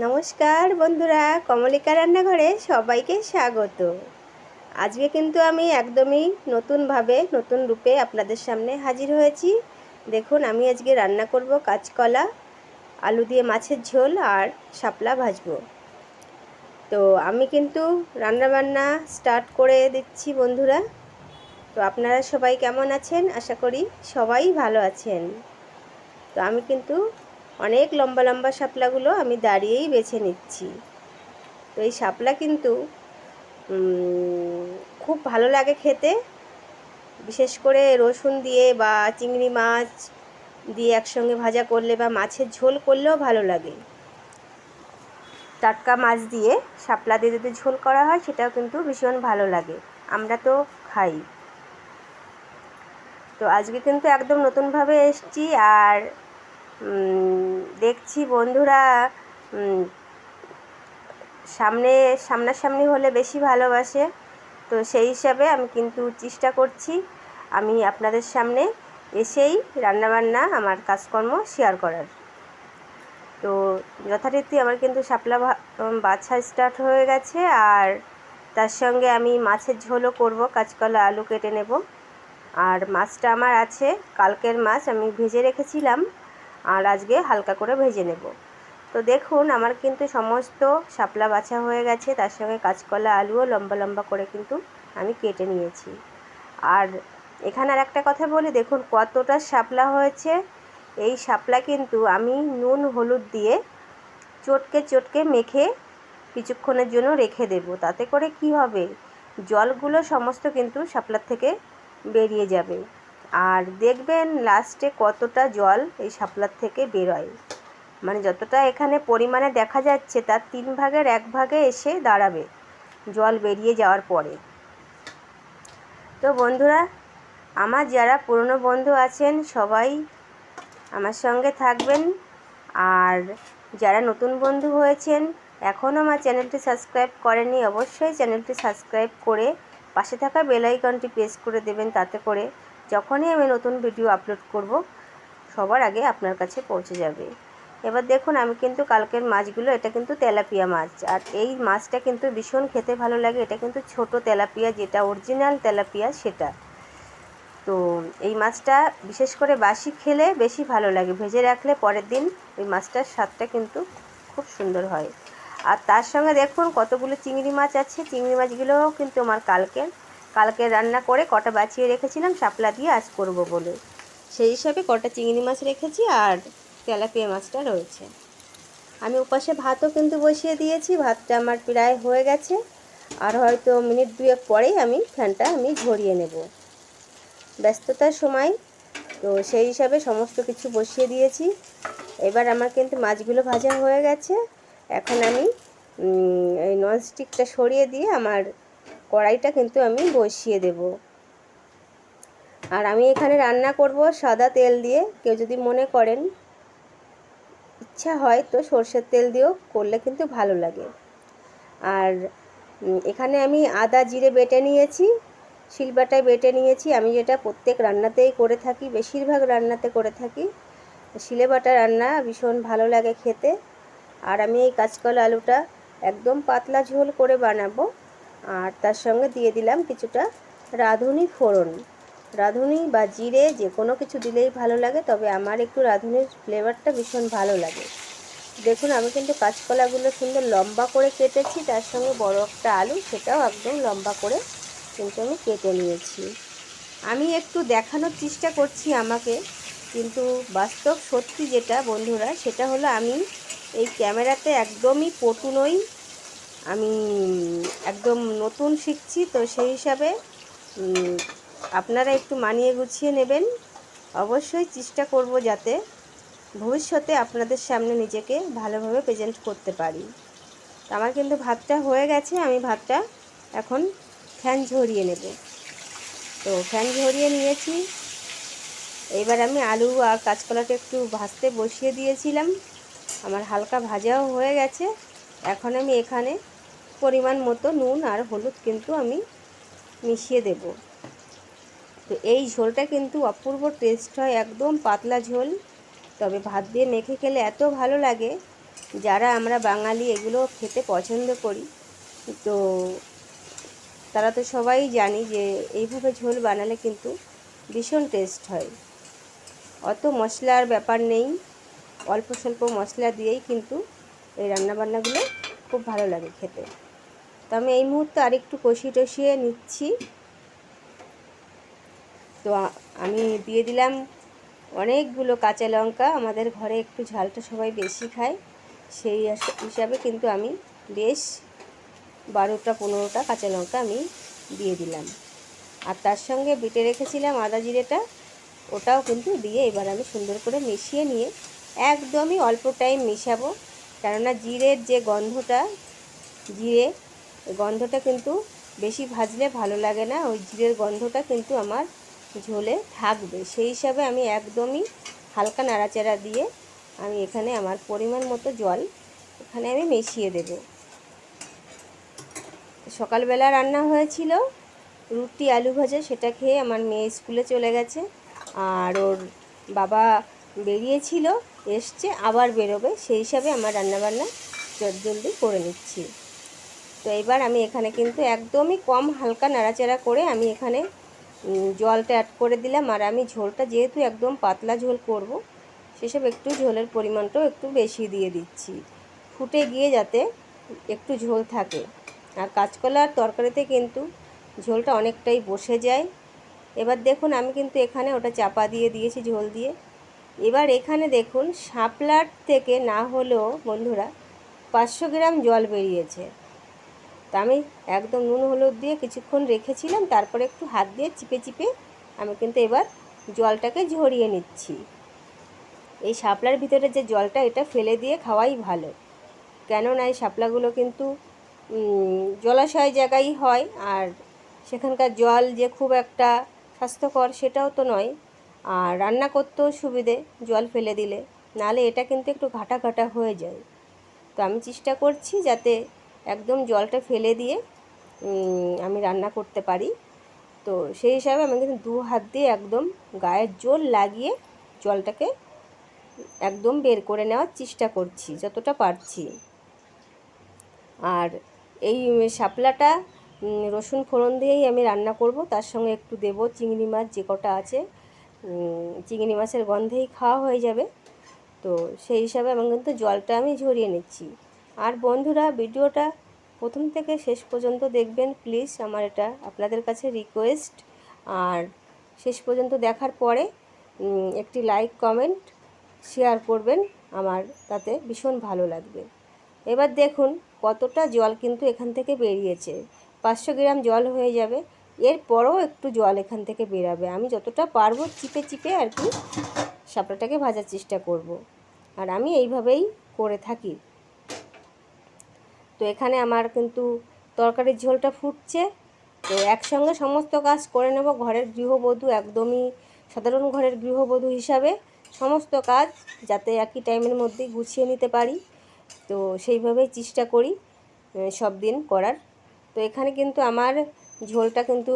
নমস্কার বন্ধুরা, কমলিকা রান্নাঘরে সবাইকে স্বাগত। আজকে কিন্তু আমি একদমই নতুনভাবে, নতুন রূপে আপনাদের সামনে হাজির হয়েছি। দেখুন, আমি আজকে রান্না করব কাঁচকলা, আলু দিয়ে মাছের ঝোল আর শাপলা ভাজব। তো আমি কিন্তু রান্নাবান্না স্টার্ট করে দিচ্ছি বন্ধুরা। তো আপনারা সবাই কেমন আছেন? আশা করি সবাই ভালো আছেন। তো আমি কিন্তু অনেক লম্বা লম্বা শাপলাগুলো আমি দাঁড়িয়েই বেছে নিচ্ছি। তো এই শাপলা কিন্তু খুব ভালো লাগে খেতে। বিশেষ করে রসুন দিয়ে বা চিংড়ি মাছ দিয়ে একসঙ্গে ভাজা করলে বা মাছের ঝোল করলেও ভালো লাগে। টাটকা মাছ দিয়ে শাপলা দিয়ে যদি ঝোল করা হয়, সেটাও কিন্তু ভীষণ ভালো লাগে। আমরা তো খাই। তো আজকে কিন্তু একদম নতুনভাবে এসছি আর দেখছি বন্ধুরা সামনে, সামনাসামনি হলে বেশি ভালোবাসে। তো সেই হিসাবে আমি কিন্তু চেষ্টা করছি, আমি আপনাদের সামনে এসেই রান্নাবান্না, আমার কাজকর্ম শেয়ার করার। তো যথারীতি আমার কিন্তু শাপলা বাছা স্টার্ট হয়ে গেছে, আর তার সঙ্গে আমি মাছের ঝোলও করব, কাঁচকলা আলু কেটে নেব। আর মাছটা আমার আছে, কালকের মাছ আমি ভেজে রেখেছিলাম। আর আজকে হালকা করে ভেজে নেব। তো দেখুন, আমার কিন্তু সমস্ত শাপলা বাছা হয়ে গেছে। তার সঙ্গে কাঁচকলা, আলুও লম্বা লম্বা করে কিন্তু আমি কেটে নিয়েছি। আর এখানে আর একটা কথা বলি, দেখুন কতটা শাপলা হয়েছে। এই শাপলা কিন্তু আমি নুন, হলুদ দিয়ে চটকে চটকে মেখে কিছুক্ষণের জন্য রেখে দেব। তাতে করে কি হবে? জলগুলো সমস্ত কিন্তু শাপলার থেকে বেরিয়ে যাবে। আর দেখবেন লাস্টে কতটা জল এই শাপলার থেকে বেরোয়। মানে যতটা এখানে পরিমাণে দেখা যাচ্ছে, তার তিন ভাগের এক ভাগে এসে দাঁড়াবে জল বেরিয়ে যাওয়ার পরে। তো বন্ধুরা, আমার যারা পুরনো বন্ধু আছেন, সবাই আমার সঙ্গে থাকবেন। আর যারা নতুন বন্ধু হয়েছেন, এখনও আমার চ্যানেলটি সাবস্ক্রাইব করেনি অবশ্যই চ্যানেলটি সাবস্ক্রাইব করে পাশে থাকা বেলাইকনটি প্রেস করে দেবেন, তাতে করে যখনই আমি নতুন ভিডিও আপলোড করব, সবার আগে আপনার কাছে পৌঁছে যাবে। এবার দেখুন, আমি কিন্তু কালকের মাছগুলো, এটা কিন্তু তেলাপিয়া মাছ। আর এই মাছটা কিন্তু ভীষণ খেতে ভালো লাগে। এটা কিন্তু ছোট তেলাপিয়া, যেটা অরিজিনাল তেলাপিয়া, সেটা। তো এই মাছটা বিশেষ করে বাসি খেলে বেশি ভালো লাগে। ভেজে রাখলে পরের দিন ওই মাছটার স্বাদটা কিন্তু খুব সুন্দর হয়। আর তার সঙ্গে দেখুন, কতগুলো চিংড়ি মাছ আছে। চিংড়ি মাছগুলোও কিন্তু আমার কালকের কালকে রান্না করে কটা বাঁচিয়ে রেখেছিলাম, শাপলা দিয়ে আজ করব বলে। সেই হিসাবে কটা চিংড়ি মাছ রেখেছি আর তেলাপিয়া মাছটা রয়েছে। আমি উপাসে ভাতও কিন্তু বসিয়ে দিয়েছি, ভাতটা আমার প্রায় হয়ে গেছে। আর হয়তো মিনিট দুয়েক পরেই আমি ফ্যানটা আমি ঝরিয়ে নেব। ব্যস্ততার সময়, তো সেই হিসাবে সমস্ত কিছু বসিয়ে দিয়েছি। এবার আমার কিন্তু মাছগুলো ভাজা হয়ে গেছে। এখন আমি এই ননস্টিকটা সরিয়ে দিয়ে আমার কড়াইটা কিন্তু আমি বসিয়ে দেব। আর আমি এখানে রান্না করব সাদা তেল দিয়ে। কেউ যদি মনে করেন ইচ্ছা হয় তো সর্ষের তেল দিয়েও করলে কিন্তু ভালো লাগে। আর এখানে আমি আদা জিরে বেটে নিয়েছি শিলবাটায় বেটে নিয়েছি। আমি যেটা প্রত্যেক রান্নাতেই করে থাকি, বেশিরভাগ রান্নাতে করে থাকি, শিলে বাটা রান্না ভীষণ ভালো লাগে খেতে। আর আমি এই কাঁচকলা আলুটা একদম পাতলা ঝোল করে বানাবো। আর তার সঙ্গে দিয়ে দিলাম কিছুটা রাঁধুনি ফোড়ন। রাঁধুনি বা জিরে যে কোনো কিছু দিলেই ভালো লাগে, তবে আমার একটু রাঁধুনির ফ্লেভারটা ভীষণ ভালো লাগে। দেখুন, আমি কিন্তু কাঁচকলাগুলো সুন্দর লম্বা করে কেটেছি, তার সঙ্গে বড় একটা আলু, সেটাও একদম লম্বা করে কিন্তু আমি কেটে নিয়েছি। আমি একটু দেখানোর চেষ্টা করছি আমাকে, কিন্তু বাস্তব সত্যি যেটা বন্ধুরা, সেটা হলো আমি এই ক্যামেরাতে একদমই পটু নই আমি একদম নতুন শিখছি, তো সেই হিসাবে আপনারা একটু মানিয়ে গুছিয়ে নেবেন। অবশ্যই চেষ্টা করব যাতে ভবিষ্যতে আপনাদের সামনে নিজেকে ভালোভাবে প্রেজেন্ট করতে পারি। আমার কিন্তু ভাতটা হয়ে গেছে, আমি ভাতটা এখন ফ্যান ঝরিয়ে নেব। তো ফ্যান ঝরিয়ে নিয়েছি। এবার আমি আলু আর কাঁচকলাটা একটু ভাজতে বসিয়ে দিয়েছিলাম। আমার হালকা ভাজাও হয়ে গেছে। এখন আমি এখানে পরিমাণ মতো নুন আর হলুদ কিন্তু আমি মিশিয়ে দেব। তো এই ঝোলটা কিন্তু অপূর্ব টেস্ট হয়, একদম পাতলা ঝোল। তবে ভাত দিয়ে মেখে খেলে এত ভালো লাগে, যারা আমরা বাঙালি এগুলো খেতে পছন্দ করি। তো তারা তো সবাই জানি যে এইভাবে ঝোল বানালে কিন্তু ভীষণ টেস্ট হয়। অত মশলার ব্যাপার নেই, অল্প স্বল্প মশলা দিয়েই কিন্তু এই রান্নাবান্নাগুলো খুব ভালো লাগে খেতে। তো আমি এই মুহূর্তে আরেকটু কষিয়ে টষিয়ে নিচ্ছি। তো আমি দিয়ে দিলাম অনেকগুলো কাঁচা লঙ্কা। আমাদের ঘরে একটু ঝালটা সবাই বেশি খায়, সেই হিসাবে কিন্তু আমি বেশ বারোটা, পনেরোটা কাঁচা লঙ্কা আমি দিয়ে দিলাম। আর তার সঙ্গে বেটে রেখেছিলাম আদা জিরেটা, ওটাও কিন্তু দিয়ে এবার আমি সুন্দর করে মিশিয়ে নিয়ে একদমই অল্প টাইম মিশাবো। কেননা জিরের যে গন্ধটা, জিরে গন্ধটা কিন্তু বেশি ভাজলে ভালো লাগে না, ওই জিরের গন্ধটা কিন্তু আমার ঝোলে থাকবে। সেই হিসাবে আমি একদমই হালকা নাড়াচাড়া দিয়ে আমি এখানে আমার পরিমাণ মতো জল এখানে আমি মিশিয়ে দেব। সকালবেলা রান্না হয়েছিল রুটি আলু ভাজা, সেটা খেয়ে আমার মেয়ে স্কুলে চলে গেছে আর ওর বাবা বেরিয়েছিল, এসছে, আবার বেরোবে, সেই হিসাবে আমার রান্নাবান্না জলদি করে নিচ্ছি। তো এবার আমি এখানে কিন্তু একদমই কম হালকা নাড়াচাড়া করে আমি এখানে জলটা অ্যাড করে দিলাম। আর আমি ঝোলটা যেহেতু একদম পাতলা ঝোল করব, সেসব একটু ঝোলের পরিমাণটাও একটু বেশি দিয়ে দিচ্ছি। ফুটে গিয়ে যাতে একটু ঝোল থাকে। আর কাঁচকলার তরকারিতে কিন্তু ঝোলটা অনেকটাই বসে যায়। এবার দেখুন, আমি কিন্তু এখানে ওটা চাপা দিয়ে দিয়েছি ঝোল দিয়ে। এবার এখানে দেখুন, শাপলার থেকে না হলেও বন্ধুরা পাঁচশো গ্রাম জল বেরিয়েছে। তা আমি একদম নুন, হলুদ দিয়ে কিছুক্ষণ রেখেছিলাম, তারপরে একটু হাত দিয়ে চিপে চিপে আমি কিন্তু এবার জলটাকে ঝরিয়ে নিচ্ছি। এই শাপলার ভিতরে যে জলটা, এটা ফেলে দিয়ে খাওয়াই ভালো। কেননা এই শাপলাগুলো কিন্তু জলাশয় জায়গায় হয়, আর সেখানকার জল যে খুব একটা স্বাস্থ্যকর সেটাও তো নয়। আর রান্না করতেও সুবিধে জল ফেলে দিলে, নালে এটা কিন্তু একটু ঘাটা ঘাটা হয়ে যায়। তো আমি চেষ্টা করছি যাতে একদম জলটা ফেলে দিয়ে আমি রান্না করতে পারি। তো সেই হিসাবে আমি কিন্তু দু হাত দিয়ে একদম গায়ের জোর লাগিয়ে জলটাকে একদম বের করে নেওয়ার চেষ্টা করছি, যতটা পারছি। আর এই শাপলাটা রসুন ফোড়ন দিয়েই আমি রান্না করব, তার সঙ্গে একটু দেব চিংড়ি মাছ, যে কটা আছে। চিংড়ি মাছের গন্ধেই খাওয়া হয়ে যাবে। তো সেই হিসাবে আমি কিন্তু জলটা আমি ঝরিয়ে নিচ্ছি। আর বন্ধুরা, ভিডিওটা প্রথম থেকে শেষ পর্যন্ত দেখবেন প্লিজ আমার এটা আপনাদের কাছে রিকোয়েস্ট আর শেষ পর্যন্ত দেখার পরে একটি লাইক কমেন্ট শেয়ার করবেন, আমার তাতে ভীষণ ভালো লাগবে। এবার দেখুন, কতটা জল কিন্তু এখান থেকে বেরিয়েছে। পাঁচশো গ্রাম জল হয়ে যাবে, এরপরও একটু জল এখান থেকে বেরাবে। আমি যতটা পারব চিপে চিপে আর কি শাপলাটাকে ভাজার চেষ্টা করব। আর আমি এইভাবেই করে থাকি। তো এখানে আমার কিন্তু তরকারির ঝোলটা ফুটছে। তো একসঙ্গে সমস্ত কাজ করে নেব ঘরের গৃহবধূ একদমই সাধারণ ঘরের গৃহবধূ হিসাবে। সমস্ত কাজ যাতে একই টাইমের মধ্যেই গুছিয়ে নিতে পারি। তো সেইভাবেই চেষ্টা করি সব দিন করার। তো এখানে কিন্তু আমার ঝোলটা কিন্তু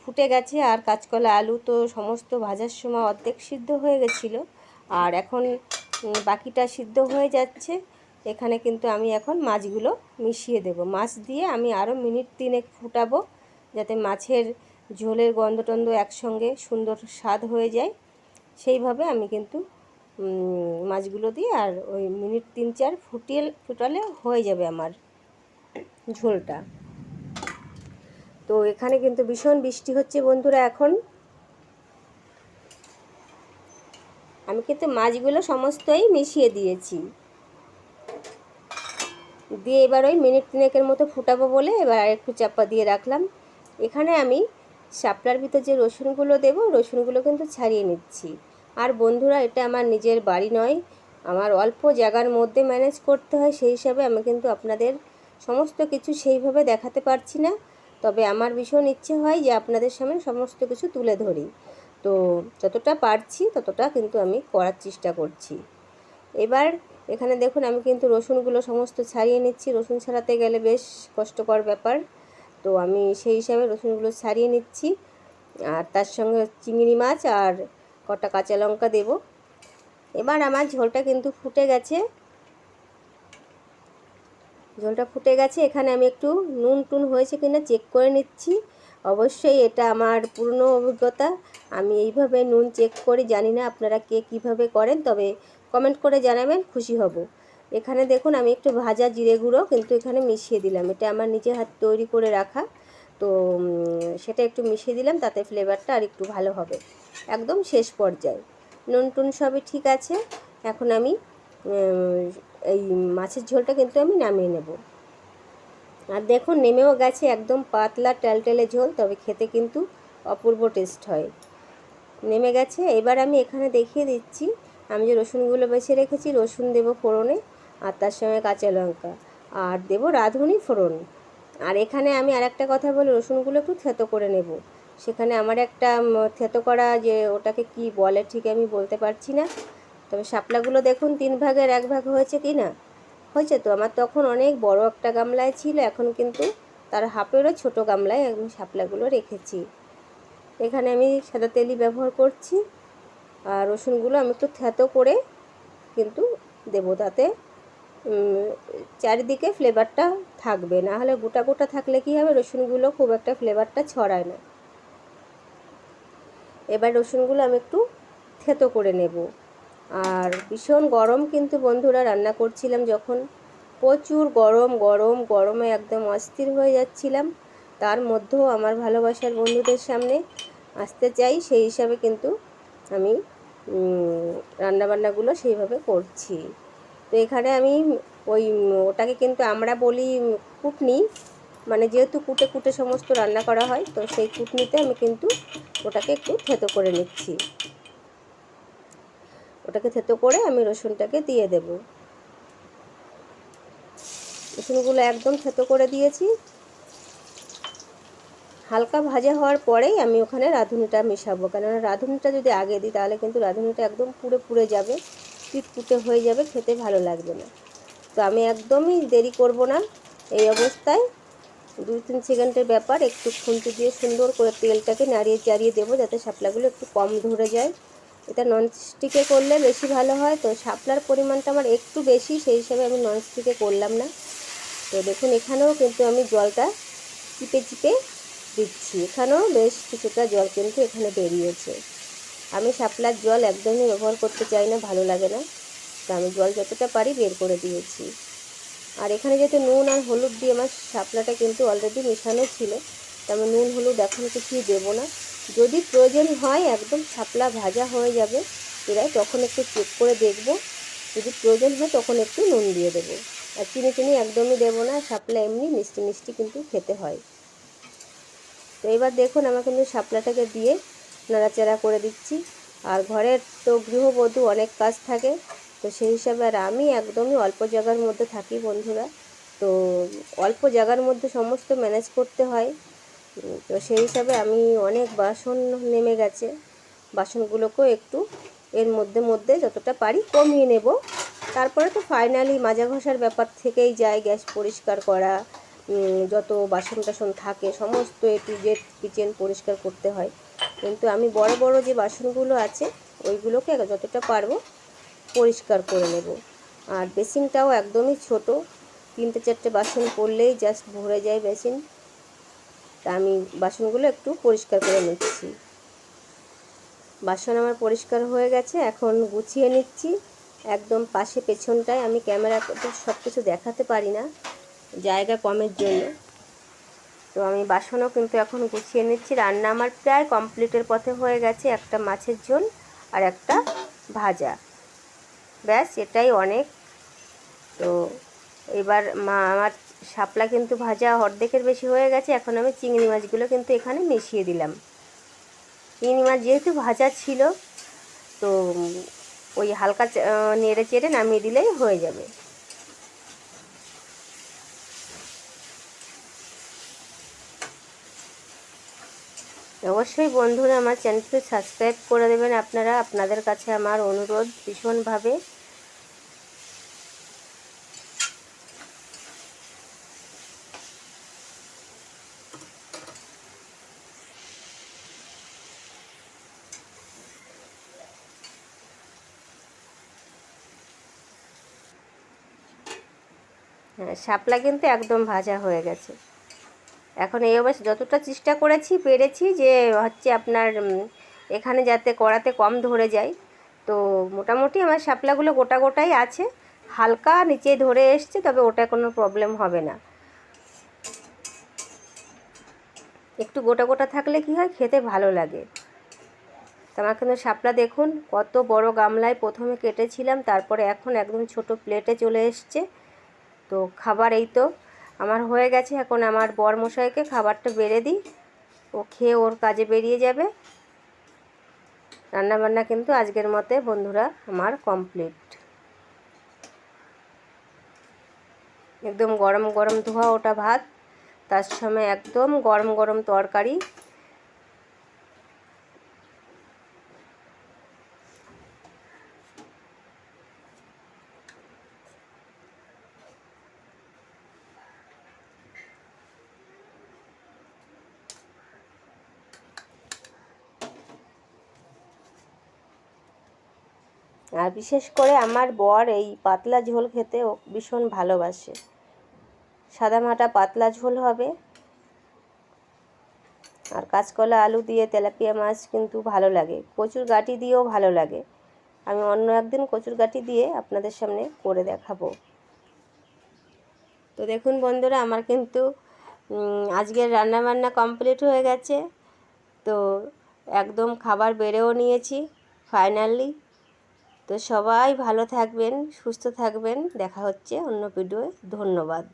ফুটে গেছে আর কাঁচকলা, আলু তো সমস্ত ভাজার সময় অর্ধেক সিদ্ধ হয়ে গেছিল। আর এখন বাকিটা সিদ্ধ হয়ে যাচ্ছে। এখানে কিন্তু আমি এখন মাছগুলো মিশিয়ে দেব। মাছ দিয়ে আমি আরও মিনিট তিনেক ফুটাবো যাতে মাছের ঝোলের গন্ধ টন্ধ একসঙ্গে সুন্দর স্বাদ হয়ে যায়। সেইভাবে আমি কিন্তু মাছগুলো দিয়ে আর ওই মিনিট তিন চার ফুটিয়ে, ফুটালে হয়ে যাবে আমার ঝোলটা। তো এখানে কিন্তু ভীষণ বৃষ্টি হচ্ছে বন্ধুরা এখন। আমি কিন্তু মাছগুলো সমস্তই মিশিয়ে দিয়েছি। দিয়ে এবার ওই মিনিট তিনেকের মতো ফুটাবো বলে এবার আরেকটু চাপা দিয়ে রাখলাম। এখানে আমি শাপলার ভিতর যে রসুনগুলো দেবো, রসুনগুলো কিন্তু ছাড়িয়ে নিচ্ছি। আর বন্ধুরা, এটা আমার নিজের বাড়ি নয়, আমার অল্প জায়গার মধ্যে ম্যানেজ করতে হয়, সেই হিসাবে আমি কিন্তু আপনাদের সমস্ত কিছু সেইভাবে দেখাতে পারছি না। তবে আমার ভীষণ ইচ্ছে হয় যে আপনাদের সামনে সমস্ত কিছু তুলে ধরি। তো যতটা পারছি, ততটা কিন্তু আমি করার চেষ্টা করছি। এবার এখানে দেখুন, আমি কিন্তু রসুনগুলো সমস্ত ছাড়িয়ে নিচ্ছি। রসুন ছাড়াতে গেলে বেশ কষ্টকর ব্যাপার। তো আমি সেই হিসাবে রসুনগুলো ছাড়িয়ে নিচ্ছি। আর তার সঙ্গে চিংড়ি মাছ আর কটা কাঁচা লঙ্কা দেব। এবার আমার ঝোলটা কিন্তু ফুটে গেছে। ঝোলটা ফুটে গেছে। এখানে আমি একটু নুন টুন হয়েছে কিনা চেক করে নিচ্ছি। অবশ্যই এটা আমার পুরনো অভিজ্ঞতা। আমি এইভাবে নুন চেক করি, জানি না আপনারা কে কীভাবে করেন, তবে কমেন্ট করে জানাবেন, খুশি হব। এখানে দেখুন, আমি একটু ভাজা জিরে গুঁড়ো কিন্তু এখানে মিশিয়ে দিলাম। এটা আমার নিজের হাত তৈরি করে রাখা। তো সেটা একটু মিশিয়ে দিলাম, তাতে ফ্লেভারটা আর একটু ভালো হবে। একদম শেষ পর্যায়ে। নুন টুন সবই ঠিক আছে। এখন আমি এই মাছের ঝোলটা কিন্তু আমি নামিয়ে নেব। আর দেখুন, নেমেও গেছে একদম পাতলা টেলটেলে ঝোল, তবে খেতে কিন্তু অপূর্ব টেস্ট হয়। নেমে গেছে। এবার আমি এখানে দেখিয়ে দিচ্ছি আমি যে রসুনগুলো বেছে রেখেছি, রসুন দেবো ফোড়নে আর তার সঙ্গে কাঁচা লঙ্কা। আর দেবো রাঁধুনি ফোড়ন। আর এখানে আমি আর একটা কথা বলি, রসুনগুলো একটু থেতো করে নেব। সেখানে আমার একটা থেতো করা যে ওটাকে কি বলে ঠিক আমি বলতে পারছি না। তবে শাপলাগুলো দেখুন, তিন ভাগের এক ভাগ হয়েছে কি না? হয়েছে তো? আমার তখন অনেক বড় একটা গামলায় ছিল, এখন কিন্তু তার হাফেরও ছোট গামলায় আমি শাপলাগুলো রেখেছি। এখানে আমি সাদা তেলই ব্যবহার করছি। আর রসুনগুলো আমি একটু থেতো করে কিন্তু দেবো তাতে। চারিদিকে ফ্লেভারটা থাকবে, না হলে গোটা গোটা থাকলে কী হবে? রসুনগুলো খুব একটা ফ্লেভারটা ছড়ায় না। এবার রসুনগুলো আমি একটু থেতো করে নেব। আর ভীষণ গরম কিন্তু বন্ধুরা, রান্না করছিলাম যখন। প্রচুর গরম গরম, গরমে একদম অস্থির হয়ে যাচ্ছিলাম। তার মধ্যেও আমার ভালোবাসার বন্ধুদের সামনে আসতে চাই, সেই হিসাবে কিন্তু আমি রান্নাবান্নাগুলো সেইভাবে করছি। তো এখানে আমি ওই ওটাকে কিন্তু আমরা বলি কুটনি। মানে যেহেতু কুটে কুটে সমস্ত রান্না করা হয়, তো সেই কুটনিতে আমি কিন্তু ওটাকে একটু থেতো করে নিচ্ছি। ওটাকে থেতো করে আমি রসুনটাকে দিয়ে দেব। রসুনগুলো একদম থেতো করে দিয়েছি। হালকা ভাজা হওয়ার পরেই আমি ওখানে রাঁধুনিটা মেশাবো। কেননা রাঁধুনিটা যদি আগে দিই, তাহলে কিন্তু রাঁধুনিটা একদম পুড়ে পুড়ে যাবে পুটে হয়ে যাবে, খেতে ভালো লাগবে না। তো আমি একদমই দেরি করব না এই অবস্থায়। দুই তিন সেকেন্ডের ব্যাপার, একটু খুন্তি দিয়ে সুন্দর করে তেলটাকে নাড়িয়ে চাড়িয়ে দেবো, যাতে শাপলাগুলো একটু কম ধরে যায়। এটা ননস্টিকে করলে বেশি ভালো হয়। তো শাপলার পরিমাণটা আমার একটু বেশি, সেই হিসাবে আমি ননস্টিকে করলাম না। তো দেখুন, এখানেও কিন্তু আমি জলটা চিপে চিপে দিচ্ছি। এখানেও বেশ কিছুটা জল কিন্তু এখানে বেরিয়েছে। আমি শাপলার জল একদমই ব্যবহার করতে চাই না, ভালো লাগে না। তো আমি জল যতটা পারি বের করে দিয়েছি। আর এখানে যেহেতু নুন আর হলুদ দিয়ে আমার শাপলাটা কিন্তু অলরেডি মেশানো ছিল, তো আমি নুন, হলুদ এখন কিছুই দেবো না। যদি প্রয়োজন হয় একদম শাপলা ভাজা হয়ে যাবে প্রায় তখন একটু চেক করে দেখব। যদি প্রয়োজন হয় তখন একটু নুন দিয়ে দেবো। আর চিনি চিনি একদমই দেবো না, শাপলা এমনি মিষ্টি মিষ্টি কিন্তু খেতে হয়। তো এবার দেখুন আমার কিন্তু শাপলাটাকে দিয়ে নাড়াচাড়া করে দিচ্ছি। আর ঘরের তো গৃহবধূ অনেক কাজ থাকে, তো সেই হিসাবে আর আমি একদমই অল্প জায়গার মধ্যে থাকি বন্ধুরা। তো অল্প জায়গার মধ্যে সমস্ত ম্যানেজ করতে হয়। তো সেই হিসাবে আমি অনেক বাসন নেমে গেছে। বাসনগুলোকেও একটু এর মধ্যে মধ্যে যতটা পারি কমিয়ে নেব। তারপরে তো ফাইনালি মাজা ঘষার ব্যাপার থেকেই যায়, গ্যাস পরিষ্কার করা যত বাসন টাসন থাকে, সমস্ত এ টু জেড কিচেন পরিষ্কার করতে হয়। কিন্তু আমি বড় বড় যে বাসনগুলো আছে, ওইগুলোকে যতটা পারব পরিষ্কার করে নেব। আর বেসিনটাও একদমই ছোট, তিনটে চারটে বাসন পড়লেই জাস্ট ভরে যায় বেসিন। তা আমি বাসনগুলো একটু পরিষ্কার করে নিচ্ছি। বাসন আমার পরিষ্কার হয়ে গেছে, এখন গুছিয়ে নিচ্ছি। একদম পাশে পেছনটায় আমি ক্যামেরা সব কিছু দেখাতে পারি না। জায়গা কমের জন্য। তো আমি বাসনও কিন্তু এখন গুছিয়ে নিচ্ছি। রান্না আমার প্রায় কমপ্লিটের পথে হয়ে গেছে। একটা মাছের ঝোল আর একটা ভাজা। ব্যাস, এটাই অনেক। তো এবার মা, আমার শাপলা কিন্তু ভাজা অর্ধেকের বেশি হয়ে গেছে। এখন আমি চিংড়ি মাছগুলো কিন্তু এখানে মিশিয়ে দিলাম। চিংড়ি মাছ যেহেতু ভাজা ছিল, তো ওই হালকা নেড়ে চেড়ে নামিয়ে দিলেই হয়ে যাবে। অবশ্যই বন্ধুরা আমার চ্যানেলটি সাবস্ক্রাইব করে দেবেন। আপনারা আপনাদের কাছে আমার অনুরোধ ভীষণভাবে। হ্যাঁ শাপলা কিন্তু একদম ভাজা হয়ে গেছে। এখন এই অবস্থা যতটা চেষ্টা করেছি, পেরেছি যে হচ্ছে আপনার এখানে যাতে কড়াতে কম ধরে যায়। তো মোটামুটি আমার শাপলাগুলো গোটা গোটাই আছে। হালকা নিচে ধরে এসছে, তবে ওটা কোনো প্রবলেম হবে না। একটু গোটা গোটা থাকলে কি হয়, খেতে ভালো লাগে। আমার কিন্তু শাপলা দেখুন, কত বড় গামলায় প্রথমে কেটেছিলাম, তারপরে এখন একদম ছোট প্লেটে চলে এসছে। তো খাবার এই তো। আমার হয়ে গেছে, এখন আমার বর মশাইকে খাবারটা বেড়ে দিই। ও খেয়ে ওর কাজে বেরিয়ে যাবে। রান্নাবান্না কিন্তু আজকের মতে বন্ধুরা আমার কমপ্লিট। একদম গরম গরম ধোয়া ওটা ভাত, তার সময় একদম গরম গরম তরকারি। আর বিশেষ করে আমার বর এই পাতলা ঝোল খেতে ভীষণ ভালোবাসে। সাদামাটা পাতলা ঝোল হবে। আর কাঁচকলা, আলু দিয়ে তেলাপিয়া মাছ কিন্তু ভালো লাগে। কচুর গাঁটি দিয়েও ভালো লাগে। আমি অন্য একদিন কচুর গাঁটি দিয়ে আপনাদের সামনে করে দেখাবো। তো দেখুন বন্ধুরা, আমার কিন্তু আজকের রান্নাবান্না কমপ্লিট হয়ে গেছে। তো একদম খাবার বেড়েও নিয়েছি, ফাইনালি। তো সবাই ভালো থাকবেন সুস্থ থাকবেন। দেখা হচ্ছে অন্য ভিডিওয় ধন্যবাদ।